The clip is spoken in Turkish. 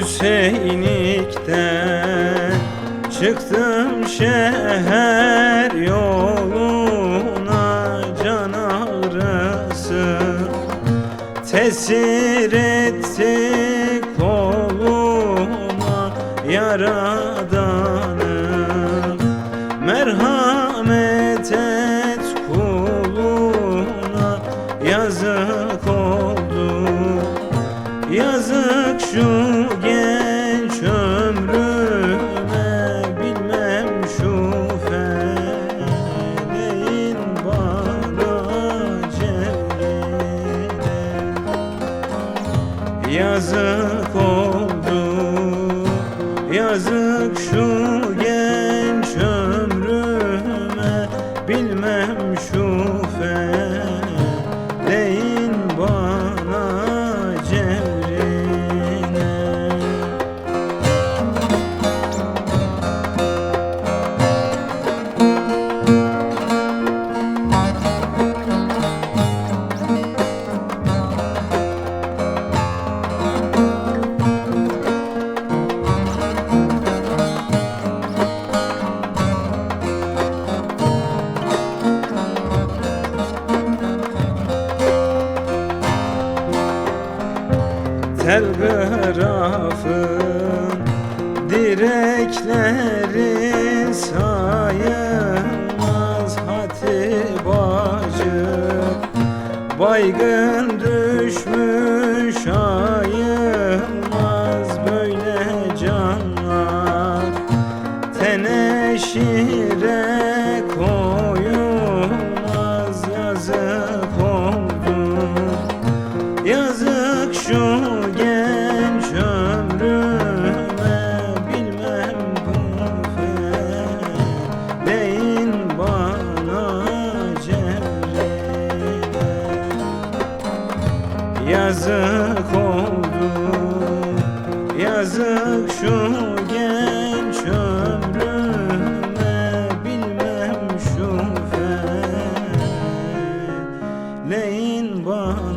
Zeynik'ten Çıktım şehir yoluna Can ağrısı Tesir etti koluma Yaradanım Merhamet et kuluna Yazık oldu Yazık şu Yazık oldu. Yazık şu genç ömrüme. Bilmem şu feleğin telgrafın direkleri sayılmaz hatip acık Baygın düşmüş ayılmaz böyle canlar. Teneşire Yazık oldu. Yazık şu genç ömrüme Bilmem şu feleğin bana